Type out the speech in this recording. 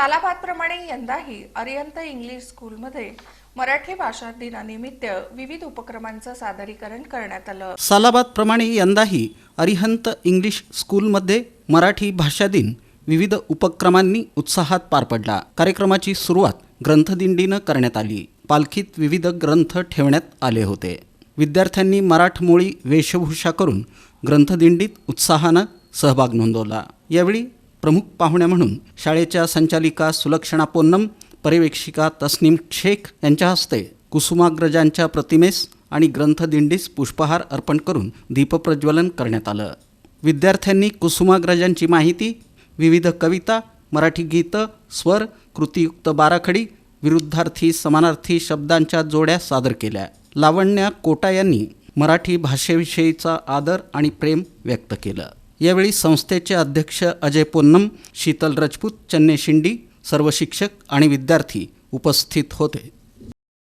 सालाबादप्रमाणे यंदाही अरियंत इंग्लिश स्कूलमध्ये मराठी भाषा दिनानिमित्त विविध उपक्रमांचं सादरीकरण करण्यात आलं. सालाबादप्रमाणे यंदाही अरिहंत इंग्लिश स्कूलमध्ये मराठी भाषा दिन विविध उपक्रमांनी उत्साहात पार पडला. कार्यक्रमाची सुरुवात ग्रंथदिंडीनं करण्यात आली. पालखीत विविध ग्रंथ ठेवण्यात आले होते. विद्यार्थ्यांनी मराठमोळी वेशभूषा करून ग्रंथदिंडीत उत्साहानं सहभाग नोंदवला. यावेळी प्रमुख पाहुण्या म्हणून शाळेच्या संचालिका सुलक्षणा पोन्नम पर्यवेक्षिका तस्नीम शेख यांच्या हस्ते कुसुमाग्रजांच्या प्रतिमेस आणि ग्रंथदिंडीस पुष्पहार अर्पण करून दीपप्रज्वलन करण्यात आलं. विद्यार्थ्यांनी कुसुमाग्रजांची माहिती विविध कविता मराठी गीतं स्वर कृतीयुक्त बाराखडी विरुद्धार्थी समानार्थी शब्दांच्या जोड्या सादर केल्या. लावण्या कोटा यांनी मराठी भाषेविषयीचा आदर आणि प्रेम व्यक्त केलं. यावेळी संस्थेचे अध्यक्ष अजय पोन्नम शीतल रजपूत चन्ने शिंडी सर्व शिक्षक आणि विद्यार्थी उपस्थित होते.